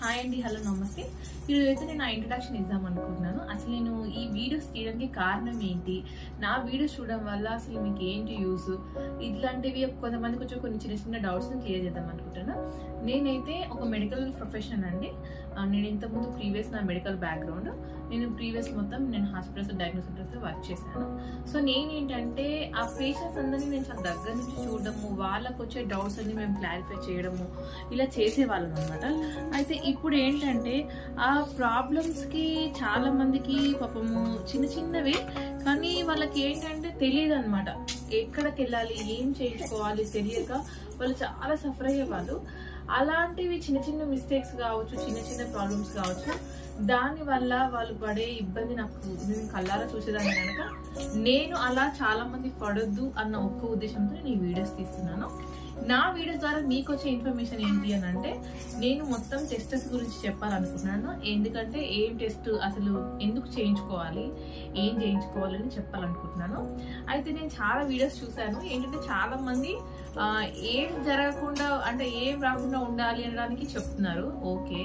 Hi అండి hello నమస్తే. ఈరోజు అయితే నేను ఆ ఇంట్రడక్షన్ ఇద్దాం అనుకుంటున్నాను. అసలు నేను ఈ వీడియోస్ తీయడానికి కారణం ఏంటి? నా వీడియోస్ చూడడం వల్ల అసలు మీకు ఏంటి యూస్? ఇట్లాంటివి కొంతమంది కొంచెం కొన్ని చిన్న చిన్న డౌట్స్ క్లియర్ చేద్దాం అనుకుంటున్నాను నేనైతే ఒక మెడికల్ ప్రొఫెషన్ అండి. నేను ఇంతకుముందు ప్రీవియస్ నా మెడికల్ బ్యాక్గ్రౌండ్ నేను ప్రీవియస్ మొత్తం నేను హాస్పిటల్స్ డయాగ్నోస్ సెంటర్స్లో వర్క్ చేశాను. సో నేనేంటంటే ఆ పేషెంట్స్ అందరినీ నేను చాలా దగ్గర నుంచి చూడడము వాళ్ళకు వచ్చే డౌట్స్ అన్ని మేము క్లారిఫై చేయడము ఇలా చేసేవాళ్ళం అనమాట అయితే ఇప్పుడు ఏంటంటే ఆ ప్రాబ్లమ్స్కి చాలా మందికి పాపము చిన్న చిన్నవి కానీ వాళ్ళకి ఏంటంటే తెలియదు అనమాట ఎక్కడికి వెళ్ళాలి ఏం చేయించుకోవాలి తెలియక వాళ్ళు చాలా సఫర్ అయ్యేవాళ్ళు. అలాంటివి చిన్న చిన్న మిస్టేక్స్ కావచ్చు చిన్న చిన్న ప్రాబ్లమ్స్ కావచ్చు దానివల్ల వాళ్ళు పడే ఇబ్బంది నాకు నేను కళ్ళారా చూసేదాన్ని కనుక నేను అలా చాలామంది పడొద్దు అన్న ఒక్క ఉద్దేశంతో నేను ఈ వీడియోస్ తీస్తున్నాను. నా వీడియోస్ ద్వారా మీకు వచ్చే ఇన్ఫర్మేషన్ ఏంటి అని అంటే నేను మొత్తం టెస్టెస్ గురించి చెప్పాలనుకున్నాను. ఎందుకంటే ఏం టెస్ట్ అసలు ఎందుకు చేయించుకోవాలి ఏం చేయించుకోవాలని చెప్పాలనుకుంటున్నాను. అయితే నేను చాలా వీడియోస్ చూశాను. ఏంటంటే చాలామంది ఏం జరగకుండా అంటే ఏం రాకుండా ఉండాలి అనడానికి చెప్తున్నారు. ఓకే.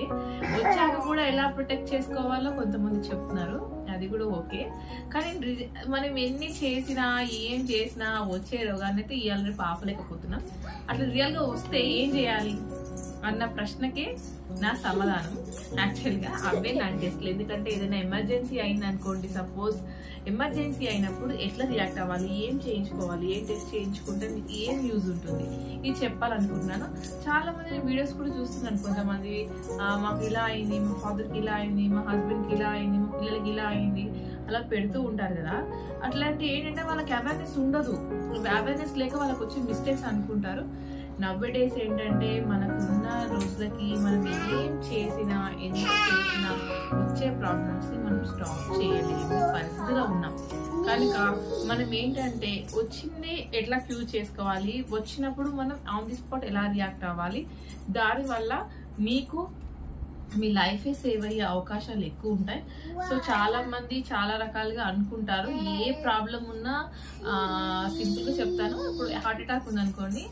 వచ్చాక కూడా ఎలా ప్రొటెక్ట్ చేసుకోవాలో కొంతమంది చెప్తున్నారు. అది కూడా ఓకే. కానీ మనం ఎన్ని చేసినా ఏం చేసినా వచ్చే రోగాన్ని అయితే ఇవాళ రేపు ఆపలేకపోతున్నాం అట్లా రియల్గా వస్తే ఏం చేయాలి? అన్న ప్రశ్నకే నా సమాధానం. యాక్చువల్గా అవే నా టెస్ట్లు ఎందుకంటే ఏదైనా ఎమర్జెన్సీ అయింది అనుకోండి సపోజ్ ఎమర్జెన్సీ అయినప్పుడు ఎట్లా రియాక్ట్ అవ్వాలి? ఏం చేయించుకోవాలి? ఏ టెస్ట్ చేయించుకుంటే మీకు ఏం యూజ్ ఉంటుంది? ఇది చెప్పాలనుకుంటున్నాను. చాలా మంది వీడియోస్ కూడా చూస్తున్నాను కొంతమంది. మాకు ఇలా అయింది మా ఫాదర్కి ఇలా అయింది మా హస్బెండ్కి ఇలా అయింది మా పిల్లలకి ఇలా అయింది అలా పెడుతూ ఉంటారు కదా. అట్లాంటి ఏంటంటే వాళ్ళకి అవేర్నెస్ ఉండదు. అవేర్నెస్ లేక వాళ్ళకి వచ్చే మిస్టేక్స్ అనుకుంటారు. నవ్వే డేస్ ఏంటంటే మనకున్న రోజులకి మనం ఏం చేసినా ఎంత చేసినా వచ్చే ప్రాబ్లమ్స్ని మనం స్టాప్ చేయలేము పరిస్థితిలో ఉన్నాం. కనుక మనం ఏంటంటే వచ్చింది ఎట్లా క్యూర్ చేసుకోవాలి? వచ్చినప్పుడు మనం ఆన్ ది స్పాట్ ఎలా రియాక్ట్ అవ్వాలి? దానివల్ల మీకు మీ లైఫే సేవ్ అయ్యే అవకాశాలు ఎక్కువ ఉంటాయి. సో చాలా మంది చాలా రకాలుగా అనుకుంటారు. ఏ ప్రాబ్లం ఉన్నా సింపుల్గా చెప్తాను. ఇప్పుడు హార్ట్ అటాక్ ఉందనుకోండి.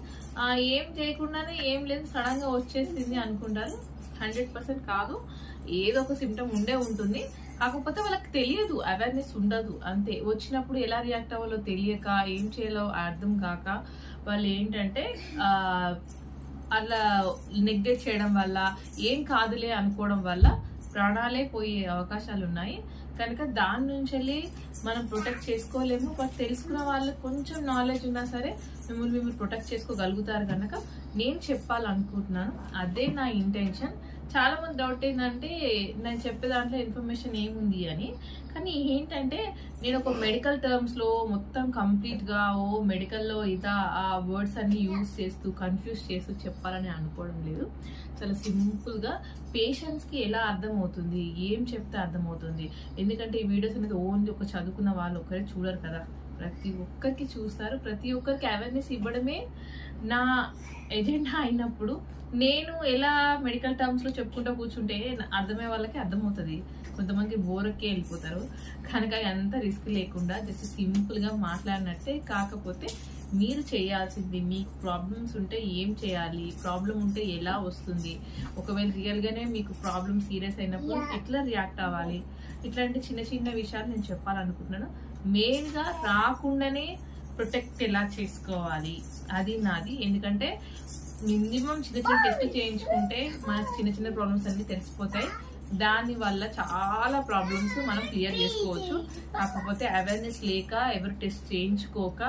ఏం చేయకుండానే ఏం లేదు సడన్గా వచ్చేసింది అనుకుంటారు. హండ్రెడ్ పర్సెంట్ కాదు. ఏదో ఒక సిమ్టమ్ ఉండే ఉంటుంది. కాకపోతే వాళ్ళకి తెలియదు. అవేర్నెస్ ఉండదు. అంతే. వచ్చినప్పుడు ఎలా రియాక్ట్ అవ్వాలో తెలియక ఏం చేయాలో అర్థం కాక వాళ్ళు ఏంటంటే ఆ, అలా నెగ్లెక్ట్ చేయడం వల్ల ఏం కాదులే అనుకోవడం వల్ల ప్రాణాలే పోయే అవకాశాలు ఉన్నాయి కనుక దాని నుంచి వెళ్ళి మనం ప్రొటెక్ట్ చేసుకోలేము. బట్ తెలుసుకున్న వాళ్ళకి కొంచెం నాలెడ్జ్ ఉన్నా సరే మిమ్మల్ని మిమ్మల్ని ప్రొటెక్ట్ చేసుకోగలుగుతారు కనుక నేను చెప్పాలనుకుంటున్నాను. అదే నా ఇంటెన్షన్ చాలా మంది డౌట్ ఏంటంటే నేను చెప్పే దాంట్లో ఇన్ఫర్మేషన్ ఏముంది అని. కానీ ఏంటంటే నేను ఒక మెడికల్ టర్మ్స్లో మొత్తం కంప్లీట్గా ఓ మెడికల్లో ఇదా ఆ వర్డ్స్ అన్ని యూజ్ చేస్తూ కన్ఫ్యూజ్ చేస్తూ చెప్పాలని అనుకోవడం లేదు. చాలా సింపుల్గా పేషెంట్స్కి ఎలా అర్థమవుతుంది ఏం చెప్తే అర్థమవుతుంది. ఎందుకంటే ఈ వీడియోస్ అనేది ఓన్లీ ఒక చదువుకున్న వాళ్ళు ఒకరే చూడరు కదా. ప్రతి ఒక్కరికి చూస్తారు. ప్రతి ఒక్కరికి అవేర్నెస్ ఇవ్వడమే నా ఎజెండా అయినప్పుడు. నేను ఎలా మెడికల్ టర్మ్స్లో చెప్పుకుంటూ కూర్చుంటే అర్థమయ్యే వాళ్ళకి అర్థమవుతుంది. కొంతమంది బోరకే వెళ్ళిపోతారు. కనుక అంత రిస్క్ లేకుండా జస్ట్ సింపుల్గా మాట్లాడినట్టే కాకపోతే మీరు చేయాల్సింది మీకు ప్రాబ్లమ్స్ ఉంటే ఏం చేయాలి? ప్రాబ్లం ఉంటే ఎలా వస్తుంది? ఒకవేళ రియల్ గానే మీకు ప్రాబ్లం సీరియస్ అయినప్పుడు ఎట్లా రియాక్ట్ అవ్వాలి? ఇట్లాంటి చిన్న చిన్న విషయాలు నేను చెప్పాలనుకుంటున్నాను. మెయిన్గా రాకుండానే ప్రొటెక్ట్ ఎలా చేసుకోవాలి? అది నాది. ఎందుకంటే మినిమం చిన్న చిన్న టెస్ట్ చేయించుకుంటే మనకి చిన్న చిన్న ప్రాబ్లమ్స్ అన్ని తెలిసిపోతాయి. దాని వల్ల చాలా ప్రాబ్లమ్స్ మనం క్లియర్ చేసుకోవచ్చు. కాకపోతే అవేర్నెస్ లేక ఎవరు టెస్ట్ చేయించుకోక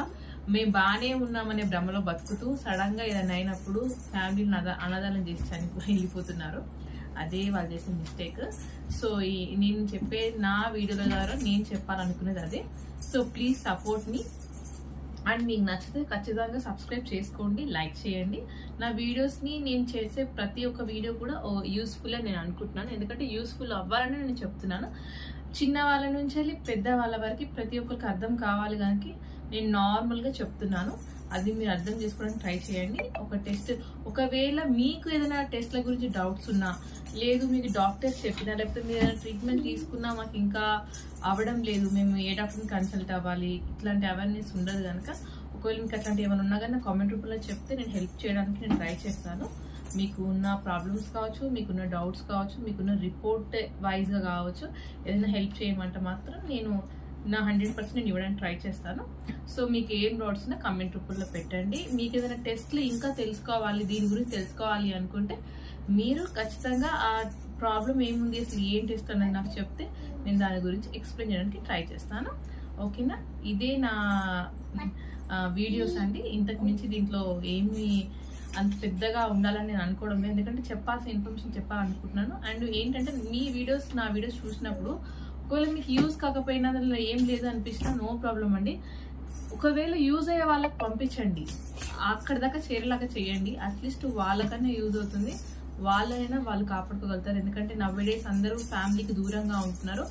మేము బాగానే ఉన్నామనే భ్రమలో బతుకుతూ సడన్గా ఏదైనా అయినప్పుడు ఫ్యామిలీని అన్నదానం చేసి చనిపోయి వెళ్ళిపోతున్నారు. అదే వాళ్ళు చేసే మిస్టేక్ సో ఈ నేను చెప్పే నా వీడియోల ద్వారా నేను చెప్పాలనుకునేది అదే. So please support me and మీకు నచ్చితే ఖచ్చితంగా సబ్స్క్రైబ్ చేసుకోండి లైక్ చేయండి. నా వీడియోస్ని నేను చేసే ప్రతి ఒక్క వీడియో కూడా యూస్ఫుల్ అని నేను అనుకుంటున్నాను. ఎందుకంటే యూస్ఫుల్ అవ్వాలని నేను చెప్తున్నాను. చిన్న వాళ్ళ నుంచి వెళ్ళి పెద్ద వాళ్ళ వరకు ప్రతి ఒక్కరికి అర్థం కావాలి కనుక నేను నార్మల్గా చెప్తున్నాను. అది మీరు అర్థం చేసుకోవడానికి ట్రై చేయండి. ఒక టెస్ట్ ఒకవేళ మీకు ఏదైనా టెస్ట్ల గురించి డౌట్స్ ఉన్నా లేదు మీకు డాక్టర్స్ చెప్పినా లేకపోతే మీరు ఏదైనా ట్రీట్మెంట్ తీసుకున్నా మాకు ఇంకా అవ్వడం లేదు. మేము ఏ డాక్టర్ని కన్సల్ట్ అవ్వాలి? ఇట్లాంటి అవేర్నెస్ ఉండదు కనుక ఒకవేళ మీకు అట్లాంటి ఏమైనా ఉన్నా కానీ కామెంట్ రూపంలో చెప్తే నేను హెల్ప్ చేయడానికి నేను ట్రై చేస్తాను. మీకు ఉన్న ప్రాబ్లమ్స్ కావచ్చు మీకున్న డౌట్స్ కావచ్చు మీకున్న రిపోర్ట్ వైజ్గా కావచ్చు ఏదైనా హెల్ప్ చేయమంటే మాత్రం నేను నా హండ్రెడ్ పర్సెంట్ నేను ఇవ్వడానికి ట్రై చేస్తాను. సో మీకు ఏం డౌట్స్ ఉన్నా కమెంట్ రూపంలో పెట్టండి. మీకు ఏదైనా టెస్ట్లు ఇంకా తెలుసుకోవాలి దీని గురించి తెలుసుకోవాలి అనుకుంటే మీరు ఖచ్చితంగా ఆ ప్రాబ్లం ఏముంది అసలు ఏం టెస్ట్ అనేది నాకు చెప్తే నేను దాని గురించి ఎక్స్ప్లెయిన్ చేయడానికి ట్రై చేస్తాను. ఓకేనా ఇదే నా వీడియోస్ అండి. ఇంతకు మించి దీంట్లో ఏమి అంత పెద్దగా ఉండాలని నేను అనుకోవడం ఎందుకంటే చెప్పాల్సిన ఇన్ఫర్మేషన్ చెప్పాలనుకుంటున్నాను. అండ్ ఏంటంటే మీ వీడియోస్ నా వీడియోస్ చూసినప్పుడు ఒకవేళ మీకు యూజ్ కాకపోయినా దానిలో ఏం లేదు అనిపించినా నో ప్రాబ్లం అండి. ఒకవేళ యూజ్ అయ్యే వాళ్ళకి పంపించండి. అక్కడ దాకా చేరేలాగా చేయండి. అట్లీస్ట్ వాళ్ళకన్నా యూజ్ అవుతుంది. వాళ్ళైనా వాళ్ళు కాపాడుకోగలుగుతారు. ఎందుకంటే నవ్వే డేస్ అందరూ ఫ్యామిలీకి దూరంగా ఉంటున్నారు.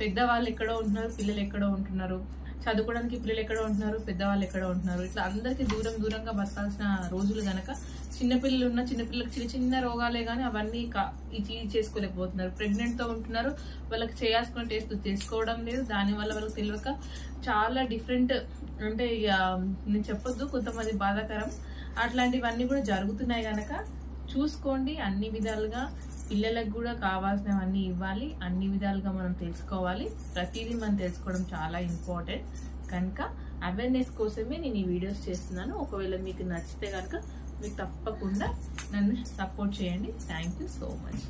పెద్దవాళ్ళు ఎక్కడో ఉంటున్నారు పిల్లలు ఎక్కడో ఉంటున్నారు. చదువుకోవడానికి పిల్లలు ఎక్కడ ఉంటున్నారు పెద్దవాళ్ళు ఎక్కడ ఉంటున్నారు. ఇట్లా అందరికీ దూరం దూరంగా బతకాల్సిన రోజులు కనుక చిన్నపిల్లలు ఉన్న చిన్నపిల్లలకు చిన్న చిన్న రోగాలే కానీ అవన్నీ కా- ఇది చేసుకోలేకపోతున్నారు. ప్రెగ్నెంట్తో ఉంటున్నారు. వాళ్ళకి చేయాల్సిన టెస్ట్ చేసుకోవడం లేదు. దానివల్ల వాళ్ళకి తెలియక చాలా డిఫరెంట్ అంటే ఇక నేను చెప్పొద్దు కొంతమంది బాధాకరం. అట్లాంటివన్నీ కూడా జరుగుతున్నాయి కనుక చూసుకోండి. అన్ని విధాలుగా పిల్లలకు కూడా కావాల్సినవన్నీ ఇవ్వాలి. అన్ని విధాలుగా మనం తెలుసుకోవాలి. ప్రతిదీ మనం తెలుసుకోవడం చాలా ఇంపార్టెంట్. కనుక అవేర్నెస్ కోసమే నేను ఈ వీడియోస్ చేస్తున్నాను. ఒకవేళ మీకు నచ్చితే కనుక మీకు తప్పకుండా నన్ను సపోర్ట్ చేయండి. Thank you so much.